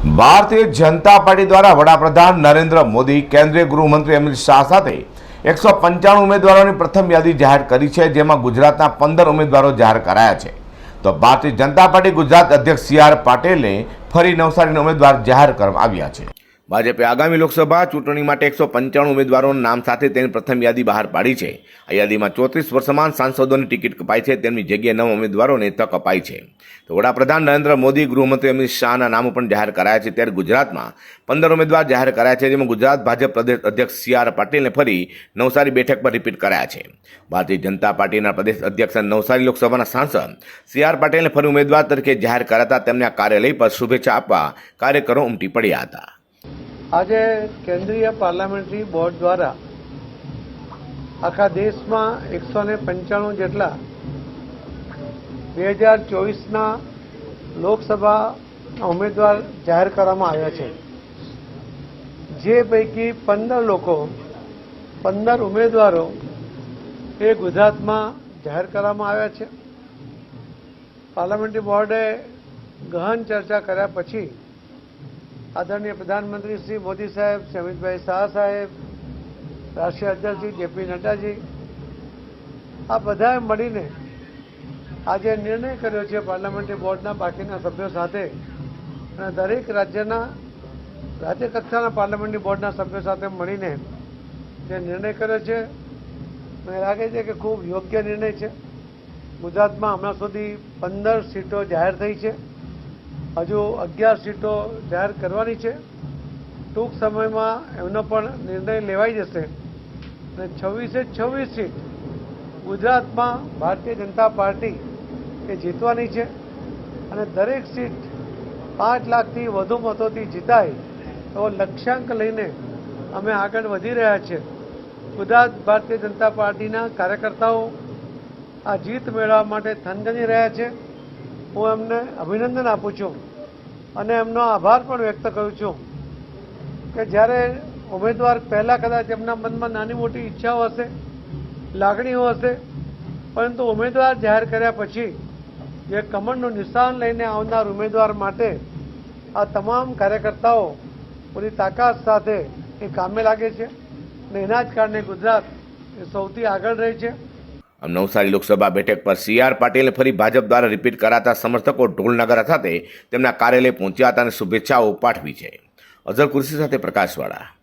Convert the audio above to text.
Bharatiya Janata party દ્વારા વડાપ્રધાન નરેન્દ્ર મોદી, કેન્દ્રીય ગૃહમંત્રી અમિત શાહ સાથે એકસો પંચાણું ઉમેદવારોની પ્રથમ યાદી જાહેર કરી છે, જેમાં ગુજરાતના પંદર ઉમેદવારો જાહેર કરાયા છે. તો ભારતીય જનતા પાર્ટી ગુજરાત અધ્યક્ષ સી આર પાટીલને ફરી નવસારીના ઉમેદવાર જાહેર કરવામાં આવ્યા છે. ભાજપે આગામી લોકસભા ચૂંટણી માટે એકસો પંચાણું ઉમેદવારોના નામ સાથે તેની પ્રથમ યાદી બહાર પાડી છે. આ યાદીમાં ચોત્રીસ વર્ષમાં સાંસદોની ટિકિટ કપાઈ છે, તેમની જગ્યાએ નવ ઉમેદવારોને તક અપાઈ છે. તો વડાપ્રધાન નરેન્દ્ર મોદી, ગૃહમંત્રી અમિત શાહના નામો પણ જાહેર કરાયા છે. ત્યારે ગુજરાતમાં પંદર ઉમેદવાર જાહેર કરાયા છે, જેમાં ગુજરાત ભાજપ પ્રદેશ અધ્યક્ષ સી આર પાટીલને ફરી નવસારી બેઠક પર રિપીટ કરાયા છે. ભારતીય જનતા પાર્ટીના પ્રદેશ અધ્યક્ષ અને નવસારી લોકસભાના સાંસદ સી આર પાટીલને ફરી ઉમેદવાર તરીકે જાહેર કરાતા તેમને આ કાર્યાલય પર શુભેચ્છા આપવા કાર્યકરો ઉમટી પડ્યા હતા. આજે કેન્દ્રીય પાર્લામેન્ટરી બોર્ડ દ્વારા આખા દેશમાં એકસો ને પંચાણું જેટલા બે હજાર ચોવીસના લોકસભા ઉમેદવાર જાહેર કરવામાં આવ્યા છે. જે પૈકી પંદર લોકો, પંદર ઉમેદવારો એ ગુજરાતમાં જાહેર કરવામાં આવ્યા છે. પાર્લામેન્ટરી બોર્ડે ગહન ચર્ચા કર્યા પછી આદરણીય પ્રધાનમંત્રી શ્રી મોદી સાહેબ અમિતભાઈ શાહ સાહેબ, રાષ્ટ્રીય અધ્યક્ષ જેપી નડ્ડાજી, આ બધાએ મળીને આજે નિર્ણય કર્યો છે પાર્લામેન્ટરી બોર્ડના બાકીના સભ્યો સાથે અને દરેક રાજ્યના રાજ્ય કક્ષાના પાર્લામેન્ટરી બોર્ડના સભ્યો સાથે મળીને જે નિર્ણય કર્યો છે, મને લાગે છે કે ખૂબ યોગ્ય નિર્ણય છે. ગુજરાતમાં હમણાં સુધી પંદર સીટો જાહેર થઈ છે. હજુ અગિયાર સીટો જાહેર કરવાની છે. ટૂંક સમયમાં એમનો પણ નિર્ણય લેવાઈ જશે. અને છવ્વીસે છવ્વીસ સીટ ગુજરાતમાં ભારતીય જનતા પાર્ટી એ જીતવાની છે. અને દરેક સીટ પાંચ લાખથી વધુ મતોથી જીતાય એવો લક્ષ્યાંક લઈને અમે આગળ વધી રહ્યા છીએ ગુજરાત ભારતીય જનતા પાર્ટીના કાર્યકર્તાઓ આ જીત મેળવવા માટે થનગની રહ્યા છે. હું એમને અભિનંદન આપું છું અને એમનો આભાર પણ વ્યક્ત કરું છું કે જ્યારે ઉમેદવાર પહેલાં કદાચ એમના મનમાં નાની મોટી ઈચ્છાઓ હશે, લાગણીઓ હશે, પરંતુ ઉમેદવાર જાહેર કર્યા પછી જે કમળનું નિશાન લઈને આવનાર ઉમેદવાર માટે આ તમામ કાર્યકર્તાઓ પૂરી તાકાત સાથે એ કામે લાગે છે અને એના જ કારણે ગુજરાત એ સૌથી આગળ રહે છે. નવસારી લોકસભા બેઠક પર સી આર પાટીલને ફરી ભાજપ દ્વારા રિપીટ કરાતા સમર્થકો ઢોલનગર સાથે તેમના કાર્યાલય પહોંચ્યા હતા અને શુભેચ્છાઓ પાઠવી છે. અઝર કુર્સી સાથે પ્રકાશવાળા